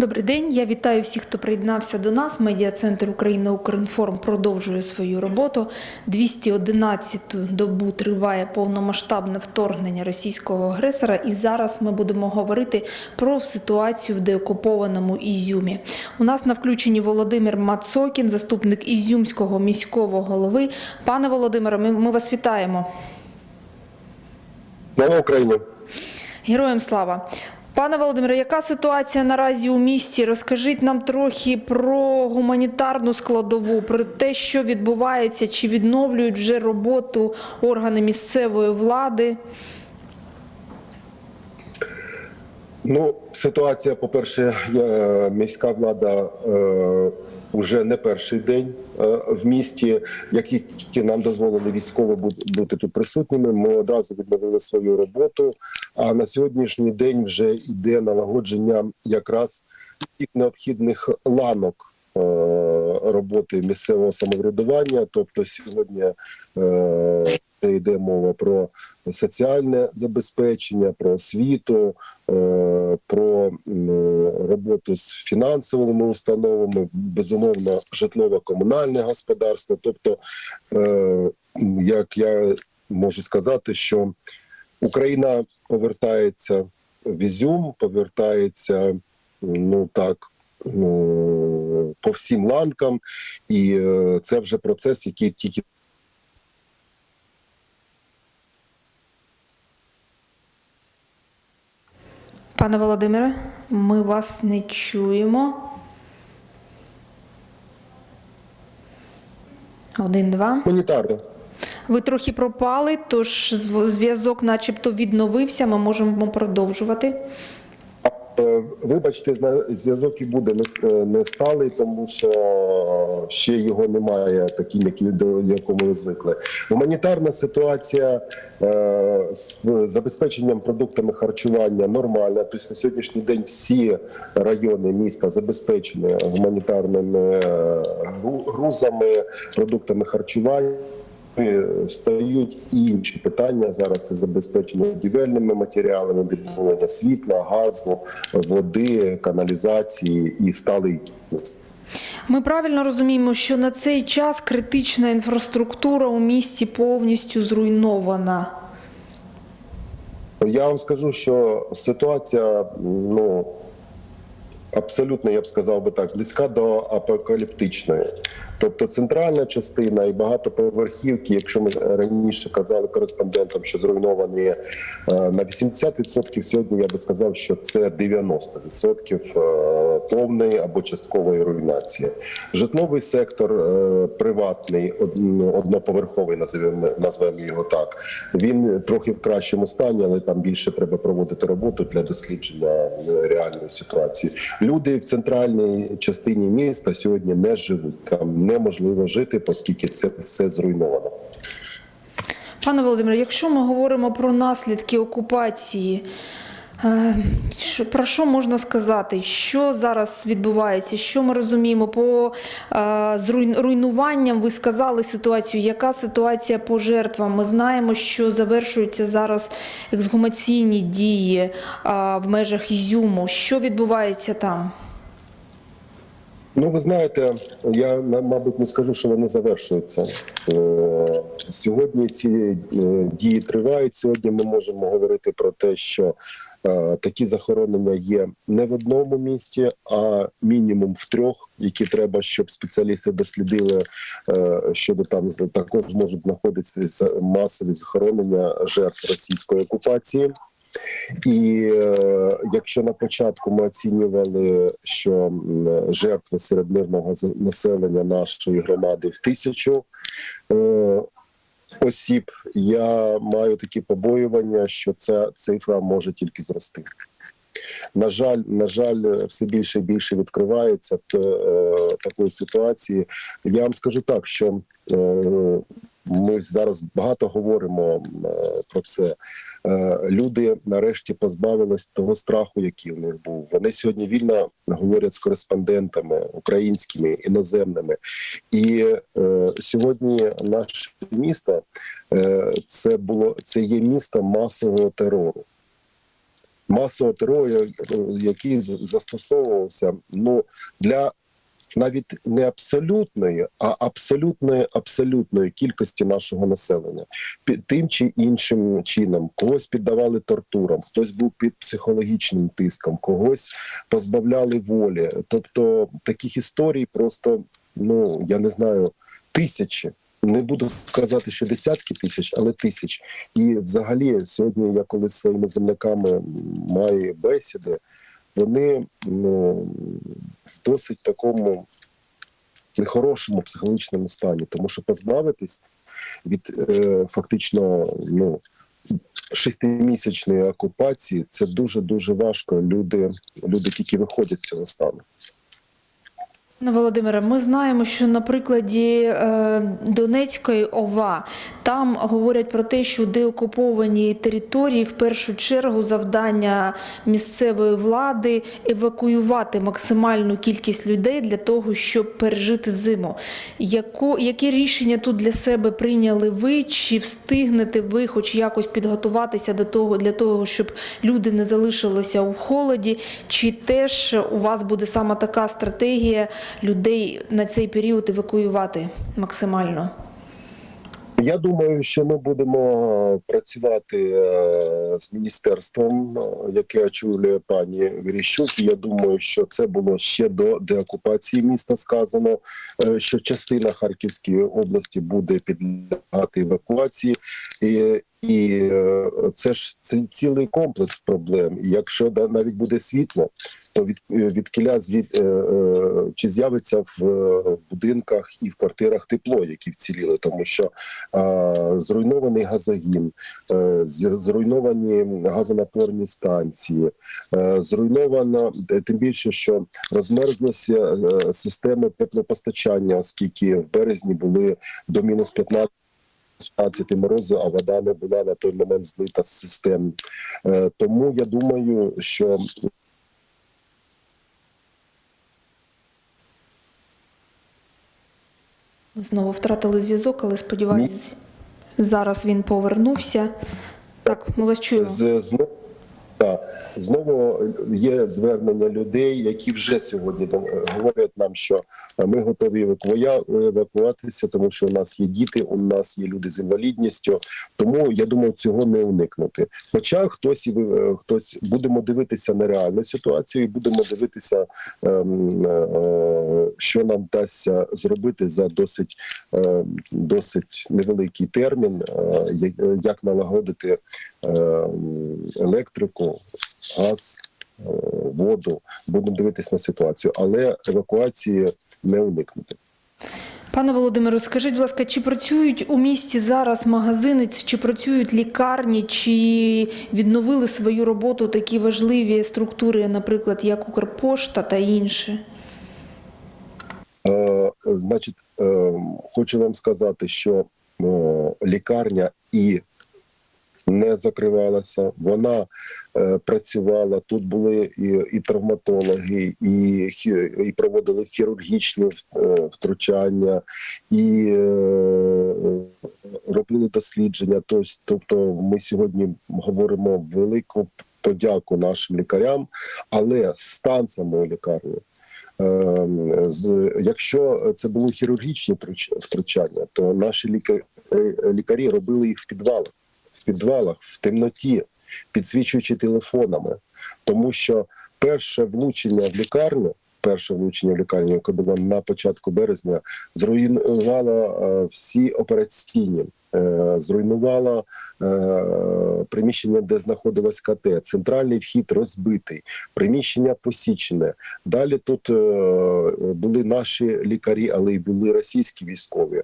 Добрий день. Я вітаю всіх, хто приєднався до нас. Медіа-центр Україна Укрінформ продовжує свою роботу. 211-ту добу триває повномасштабне вторгнення російського агресора. І зараз ми будемо говорити про ситуацію в деокупованому Ізюмі. У нас на включенні Володимир Мацокін, заступник Ізюмського міського голови. Пане Володимире, ми, ми вас вітаємо. Слава Україні! Героям слава. Пане Володимире, яка ситуація наразі у місті? Розкажіть нам трохи про гуманітарну складову, про те, що відбувається, чи відновлюють вже роботу органи місцевої влади. Ну, ситуація, по-перше, е, міська влада е, вже не перший день е, в місті. Як тільки нам дозволили військово бу- бути тут присутніми, ми одразу відновили свою роботу. А на сьогоднішній день вже йде налагодження якраз тих необхідних ланок. Роботи місцевого самоврядування, тобто сьогодні е, йде мова про соціальне забезпечення, про освіту, е, про роботу з фінансовими установами, безумовно, житлово-комунальне господарство. Тобто, е, як я можу сказати, що Україна повертається в Ізюм, повертається ну так. ну, По всім ланкам, і е, це вже процес, який тільки Пане Володимире, ми вас не чуємо. Один, два. гуманітарне. Ви трохи пропали, тож зв- зв'язок, начебто, відновився. Ми можемо продовжувати. Е, Вибачте, зв'язок і буде е, не сталий, тому що ще його немає таким, яким до якому ми звикли. Гуманітарна ситуація е, з забезпеченням продуктами харчування нормальна. Тобто на сьогоднішній день всі райони міста забезпечені гуманітарними грузами, продуктами харчування. Е, Стають інші питання зараз. Це забезпечення будівельними матеріалами, відновлення світла, газу, води, каналізації і сталий. Ми правильно розуміємо, що на цей час критична інфраструктура у місті повністю зруйнована. Я вам скажу, що ситуація ну абсолютно, я б сказав би так, близька до апокаліптичної. Тобто центральна частина і багатоповерхівки, якщо ми раніше казали кореспондентам, що зруйновані е, на 80%, сьогодні я би сказав, що це 90% е, повної або часткової руйнації. Житловий сектор е, приватний, од- одноповерховий, називаємо назвемо його так. Він трохи в кращому стані, але там більше треба проводити роботу для дослідження е, реальної ситуації. Люди в центральній частині міста сьогодні не живуть. Там неможливо жити, оскільки це все зруйновано. Пане Володимире, якщо ми говоримо про наслідки окупації, про що можна сказати? Що зараз відбувається? Що ми розуміємо по е, руйнуванням? Ви сказали ситуацію. Яка ситуація по жертвам? Ми знаємо, що завершуються зараз ексгумаційні дії е, в межах Ізюму. Що відбувається там? Ну, ви знаєте, я мабуть не скажу, що вони завершуються. Е, Сьогодні ці е, дії тривають. Сьогодні ми можемо говорити про те, що е, такі захоронення є не в одному місті, а мінімум в трьох, які треба, щоб спеціалісти дослідили, е, щодо там також можуть знаходитися масові захоронення жертв російської окупації. І е, якщо на початку ми оцінювали, що жертви серед мирного населення нашої громади в тисячу е, осіб, я маю такі побоювання, що ця цифра може тільки зрости. На жаль, на жаль, все більше і більше відкривається то, е, такої ситуації. Я вам скажу так, що е, ми зараз багато говоримо е, про це. Е, Люди нарешті позбавились того страху, який у них був. Вони сьогодні вільно говорять з кореспондентами українськими іноземними. І е, сьогодні наше місто е, це було це є місто масового терору. масового терору, е, який застосовувався ну для навіть не абсолютної, а абсолютної абсолютної кількості нашого населення під тим чи іншим чином. Когось піддавали тортурам, хтось був під психологічним тиском, когось позбавляли волі. Тобто таких історій просто ну я не знаю тисячі. Не буду казати, що десятки тисяч, але тисяч. І взагалі, сьогодні я коли з своїми земляками маю бесіди, вони ну, в досить такому нехорошому психологічному стані, тому що позбавитись від е, фактично ну, шестимісячної окупації це дуже дуже важко. Люди, люди тільки виходять з цього стану. Пане Володимире, ми знаємо, що на прикладі е, Донецької ОВА там говорять про те, що деокуповані території в першу чергу завдання місцевої влади евакуювати максимальну кількість людей для того, щоб пережити зиму. Яко, яке рішення тут для себе прийняли ви? Чи встигнете ви хоч якось підготуватися до того для того, щоб люди не залишилися у холоді? Чи теж у вас буде саме така стратегія? Людей на цей період евакуювати максимально? Я думаю, що ми будемо працювати е, з міністерством, е, яке очолює пані Верещук. І Я думаю, що це було ще до деокупації міста. Сказано, е, що частина Харківської області буде підлягати евакуації. І, і е, це ж це цілий комплекс проблем. Якщо навіть буде світло, то від, від кіля звід, е, е, чи з'явиться в е, будинках і в квартирах тепло, які вціліли, тому що зруйнований газогін, е, зруйновані газонапорні станції, е, зруйновано е, тим більше, що розмерзлися е, системи теплопостачання, оскільки в березні були до мінус 15 15 морозу, а вода не була на той момент злита з систем. Е, Тому я думаю, що знову втратили зв'язок, але сподіваюся, зараз він повернувся. Так, ми вас чуємо. з знову, є звернення людей, які вже сьогодні говорять нам, що ми готові евакуватися, тому що у нас є діти, у нас є люди з інвалідністю. Тому я думаю, цього не уникнути. Хоча хтось і е, хтось будемо дивитися на реальну ситуацію, і будемо дивитися, ем, е, що нам вдасться зробити за досить е, досить невеликий термін, е, як налагодити е, електрику, газ, е, воду. Будемо дивитися на ситуацію, але евакуації не уникнути. Пане Володимире, скажіть, будь ласка, чи працюють у місті зараз магазини, чи працюють лікарні, чи відновили свою роботу такі важливі структури, наприклад, як Укрпошта та інші? Е, значить, е, хочу вам сказати, що е, лікарня і не закривалася, вона е, працювала. Тут були і, і травматологи, і, і проводили хірургічні е, втручання, і е, робили дослідження. Тобто, ми сьогодні говоримо велику подяку нашим лікарям, але стан самої лікарні. З- Якщо це були хірургічні втруч- втручання, то наші е, лікарі робили їх в підвалах, в підвалах, в темноті, підсвічуючи телефонами, тому що перше влучення в лікарню. Перше влучення в лікарню, яке було на початку березня, зруйнувало е, всі операційні, е, зруйнувало е, приміщення, де знаходилась КТ. Центральний вхід розбитий, приміщення посічене. Далі тут були наші лікарі, але й були російські військові.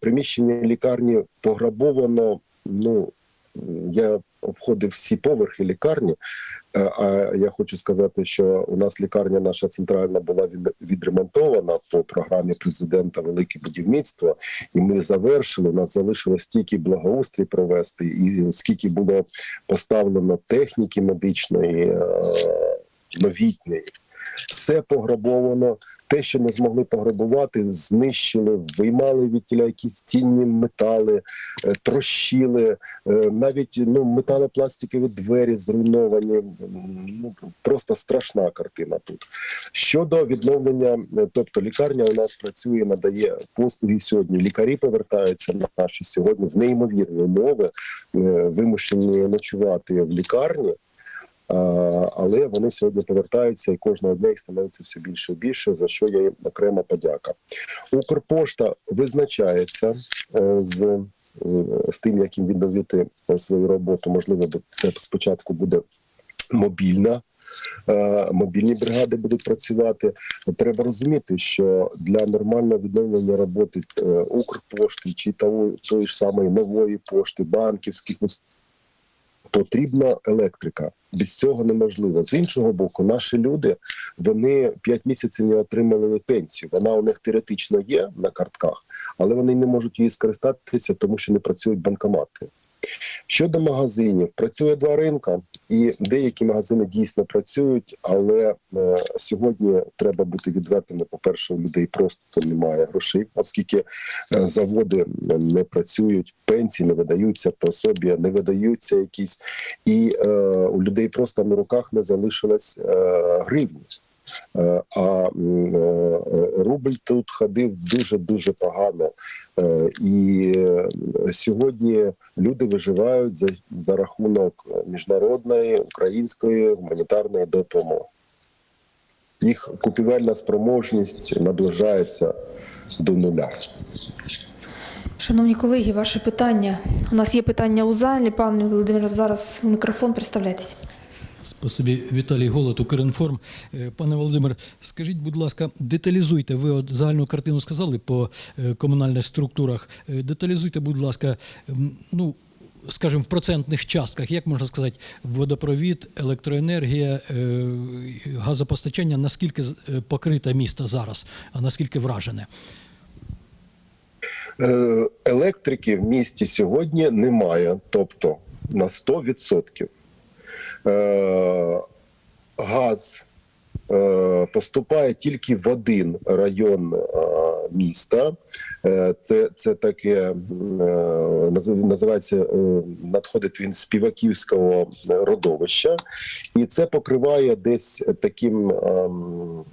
Приміщення лікарні пограбовано. Ну я обходив всі поверхи лікарні. Е, А я хочу сказати, що у нас лікарня наша центральна була від- відремонтована по програмі президента Велике будівництво, і ми завершили. У нас залишилось тільки благоустрій провести, і скільки було поставлено техніки медичної е, новітньої. Все пограбовано, те, що не змогли пограбувати, знищили, виймали від тіля якісь цінні метали, е, трощили, е, навіть ну металопластикові двері зруйновані. Ну просто страшна картина тут. Щодо відновлення, е, тобто лікарня у нас працює, надає послуги сьогодні. Лікарі повертаються на наші сьогодні в неймовірні умови, вимушені ночувати в лікарні. Але вони сьогодні повертаються, і кожного дня їх становиться все більше і більше. За що я їм окрема подяка. Укрпошта визначається е, з, е, з тим, як їм відновити е, свою роботу. Можливо, це спочатку буде мобільна. Мобільні бригади будуть працювати. Треба розуміти, що для нормального відновлення роботи Укрпошти чи тої ж самої нової пошти, банківських потрібна електрика. Без цього неможливо. З іншого боку, наші люди вони 5 місяців не отримали пенсію. Вона у них теоретично є на картках, але вони не можуть її скористатися, тому що не працюють банкомати. Щодо магазинів, працює два ринка, і деякі магазини дійсно працюють, але е, сьогодні треба бути відвертими. По перше, у людей просто немає грошей, оскільки е, заводи не працюють, пенсії не видаються, пособі не видаються якісь, і е, у людей просто на руках не залишилось е, гривні. Е, А е, рубль тут ходив дуже дуже погано, Е, і сьогодні люди виживають за, за рахунок міжнародної української гуманітарної допомоги. Їх купівельна спроможність наближається до нуля. Шановні колеги, ваше питання. У нас є питання у залі. Пане Володимире, зараз мікрофон, представляйтесь. Спасибі, Віталій Голод, Укрінформ. Е, Пане Володимир, скажіть, будь ласка, деталізуйте. Ви от загальну картину сказали по е, комунальних структурах. Е, Деталізуйте, будь ласка, ну. Скажімо, в процентних частках, як можна сказати, водопровід, електроенергія, газопостачання, наскільки покрите місто зараз, а наскільки вражене? Електрики в місті сьогодні немає, тобто на 100%. Е, Газ е, поступає тільки в один район е, міста. Е, Це, це таке е, називається е, надходить він з Піваківського родовища, і це покриває десь таким. ем,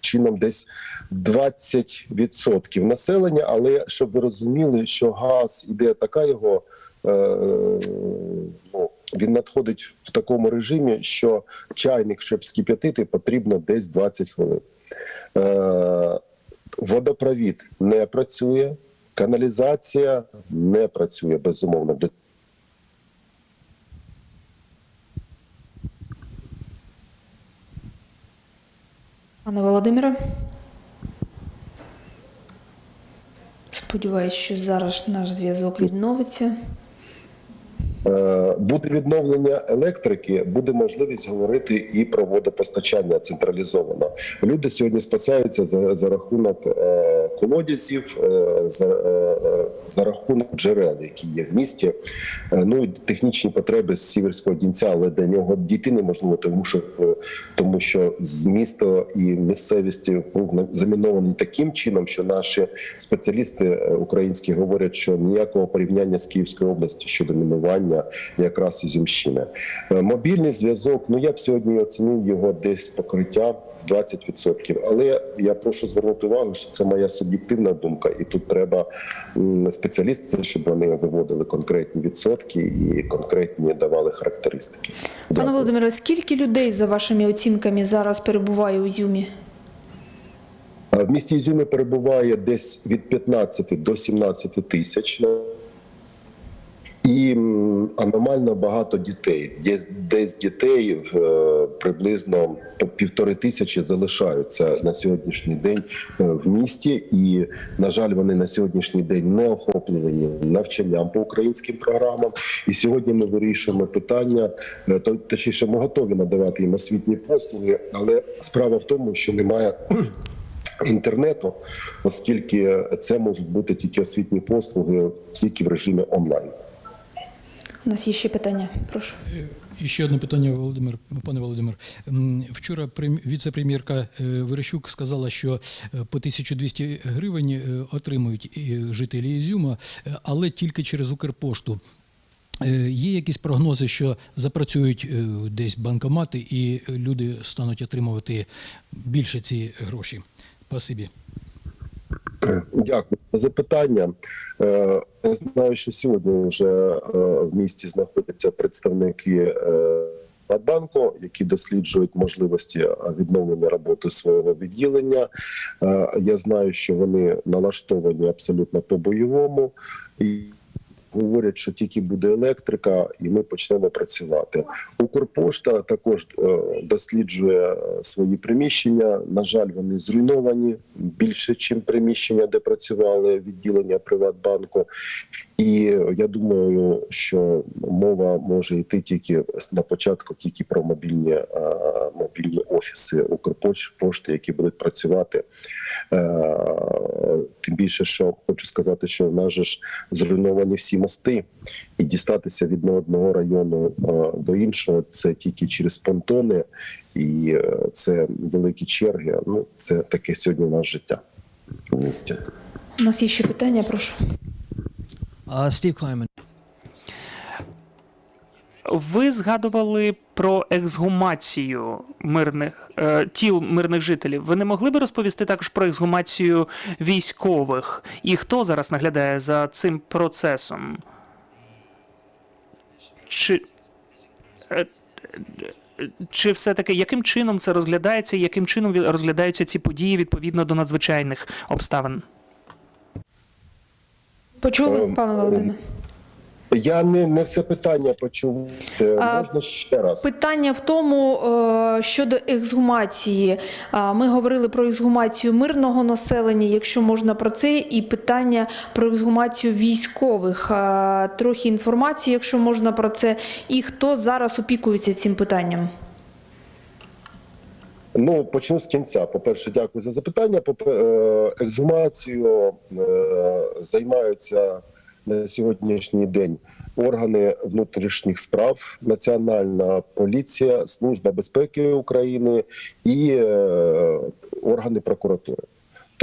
чином десь 20% населення. Але щоб ви розуміли, що газ іде така його. е, він надходить в такому режимі, що чайник, щоб скип'ятити, потрібно десь 20 хвилин. Е, Водопровід не працює, каналізація не працює безумовно. Пане Володимире. Сподіваюсь, що зараз наш зв'язок відновиться. Е, Буде відновлення електрики, буде можливість говорити і про водопостачання централізовано. Люди сьогодні спасаються за, за рахунок е, колодязів, е, за, е, за рахунок джерел, які є в місті. Е, ну і технічні потреби з сіверського дінця, але до нього дійти неможливо, тому що е, тому що з міста і місцевість був замінований таким чином, що наші спеціалісти е, українські говорять, що ніякого порівняння з Київською областю щодо мінування якраз Ізюмщини. Е, Мобільний зв'язок. Ну я б сьогодні оцінив його десь покриття в 20%. Але я прошу звернути увагу, що це моя суб'єктивна думка, і тут треба спеціалісти, щоб вони виводили конкретні відсотки і конкретні давали характеристики. Пане Володимире, скільки людей за вашими оцінками зараз перебуває у Зюмі? А В місті Ізюми перебуває десь від 15 до 17 тисяч. І аномально багато дітей. Десь, дітей е, приблизно по півтори тисячі залишаються на сьогоднішній день е, в місті, і на жаль, вони на сьогоднішній день не охоплені навчанням по українським програмам. І сьогодні ми вирішуємо питання, е, то- точніше, ми готові надавати їм освітні послуги, але справа в тому, що немає інтернету, оскільки це можуть бути тільки освітні послуги тільки в режимі онлайн. У нас є ще питання. Прошу. І ще одне питання, Володимир, пане Володимир. Вчора прем- віце-прем'єрка е, Верещук сказала, що е, по 1200 гривень е, отримують жителі Ізюма, е, але тільки через Укрпошту. Е, Є якісь прогнози, що запрацюють е, десь банкомати і люди стануть отримувати більше ці гроші? Спасибі. Дякую за запитання. Е, Я знаю, що сьогодні вже е, в місті знаходяться представники Надбанку, які досліджують можливості е, відновлення роботи свого відділення. Е, Я знаю, що вони налаштовані абсолютно по-бойовому і говорять, що тільки буде електрика, і ми почнемо працювати. Укрпошта також е, досліджує е, свої приміщення. На жаль, вони зруйновані більше, ніж приміщення, де працювали відділення Приватбанку. І я думаю, що мова може йти тільки на початку, тільки про мобільні е, мобільні офіси Укрпошти, які будуть працювати. Е, Тим більше, що хочу сказати, що в нас же ж зруйновані всі мости, і дістатися від одного району е, до іншого це тільки через понтони, і це великі черги. Ну це таке сьогодні у нас життя в місті. У нас є ще питання. Прошу. Steve Kleiman. Ви згадували про ексгумацію мирних е, тіл мирних жителів. Ви не могли би розповісти також про ексгумацію військових? І хто зараз наглядає за цим процесом? Чи, е, чи все-таки яким чином це розглядається, і яким чином розглядаються ці події відповідно до надзвичайних обставин? Почули, Ем, пане Володимир? Я не, не все питання почув. Е, Можна ще раз. Питання в тому е, щодо ексгумації. Ми говорили про ексгумацію мирного населення, якщо можна про це, і питання про ексгумацію військових. Трохи інформації, якщо можна про це, і хто зараз опікується цим питанням. Ну, почну з кінця. По-перше, дякую за запитання. По е, е, займаються на сьогоднішній день органи внутрішніх справ, Національна поліція, Служба безпеки України і е, органи прокуратури.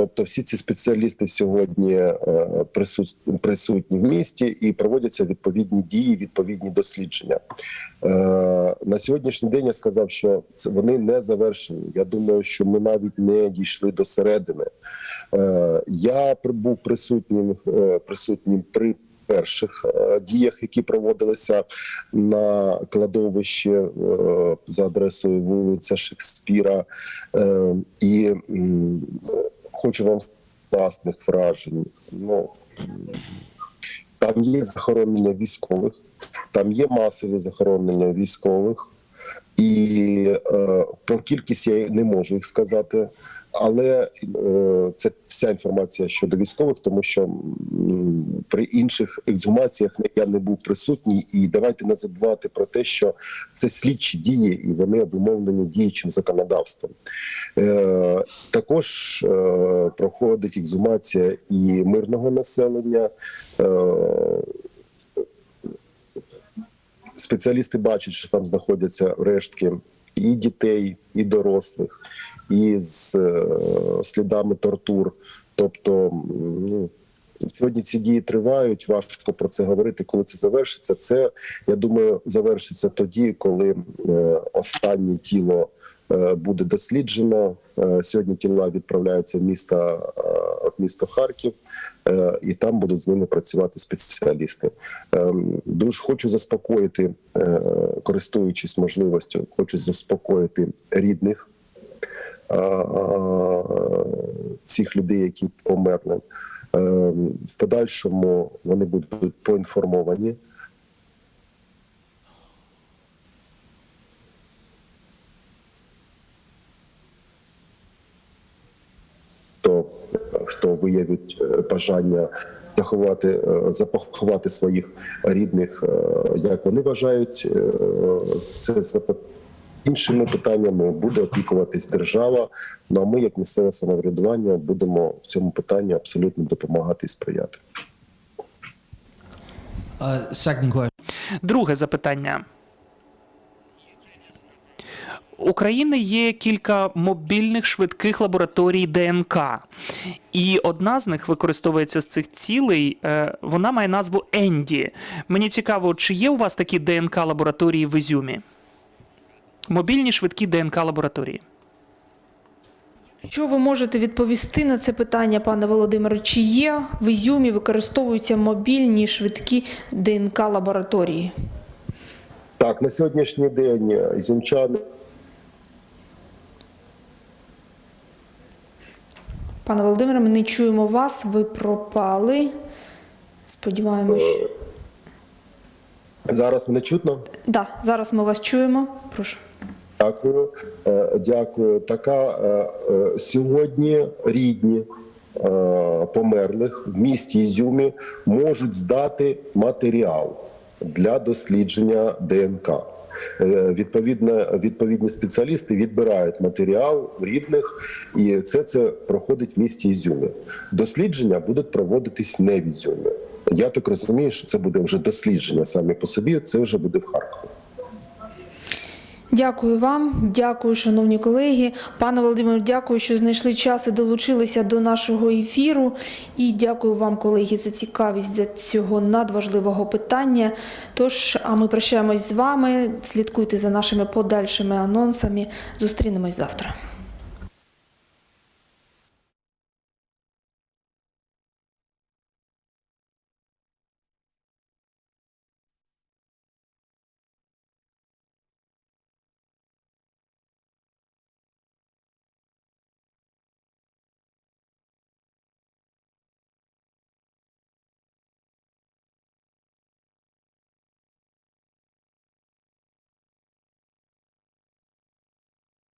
Тобто всі ці спеціалісти сьогодні е, присутні в місті і проводяться відповідні дії, відповідні дослідження. Е, На сьогоднішній день я сказав, що вони не завершені. Я думаю, що ми навіть не дійшли до середини. Е, Я був присутнім присутнім при. Перших діях, які проводилися на кладовищі за адресою вулиця Шекспіра, і хочу вам власних вражень. Ну там є захоронення військових, там є масові захоронення військових, і е, про кількість я не можу їх сказати, але е, це вся інформація щодо військових, тому що м, при інших ексгумаціях я не був присутній. І давайте не забувати про те, що це слідчі дії, і вони обумовлені діючим законодавством. Е, також е, проходить ексгумація і мирного населення. Е, спеціалісти бачать, що там знаходяться рештки і дітей, і дорослих, і з е, слідами тортур. Тобто, ну, сьогодні ці дії тривають. Важко про це говорити. Коли це завершиться, це я думаю, завершиться тоді, коли е, останнє тіло. е, Буде досліджено сьогодні. Тіла відправляються в місто е, в місто Харків, і там будуть з ними працювати спеціалісти. Дуже хочу заспокоїти, користуючись можливістю, хочу заспокоїти рідних цих людей, які померли. Ем, В подальшому вони будуть поінформовані. хто, хто виявить е, бажання заховати, е, запоховати своїх рідних, е, як вони вважають, е, це іншими питаннями буде опікуватись держава. Ну а ми, як місцеве самоврядування, будемо в цьому питанні абсолютно допомагати і сприяти. Друге запитання. України є кілька мобільних швидких лабораторій ДНК, і одна з них використовується з цих цілей. е, Вона має назву Енді. Мені цікаво, чи є у вас такі ДНК лабораторії в Ізюмі? Мобільні швидкі ДНК лабораторії. Що ви можете відповісти на це питання, пане Володимире? Чи є в Ізюмі використовуються мобільні швидкі ДНК лабораторії? Так, на сьогоднішній день е, зімчани Пане Володимире, ми не чуємо вас, ви пропали. Сподіваємось. Зараз мене чутно. Да, зараз ми вас чуємо. Прошу. Дякую, Е, дякую. Така е, е, сьогодні рідні померлих в місті Ізюмі можуть здати матеріал для дослідження ДНК. Е, Відповідно, відповідні спеціалісти відбирають матеріал рідних, і це це проходить в місті Ізюмі. Дослідження будуть проводитись не в Ізюмі. Я так розумію, що це буде вже дослідження саме по собі. Це вже буде в Харкові. Дякую вам, дякую, шановні колеги. Пане Володимире, дякую, що знайшли час і долучилися до нашого ефіру. І дякую вам, колеги, за цікавість за цього надважливого питання. Тож, а ми прощаємось з вами. Слідкуйте за нашими подальшими анонсами. Зустрінемось завтра.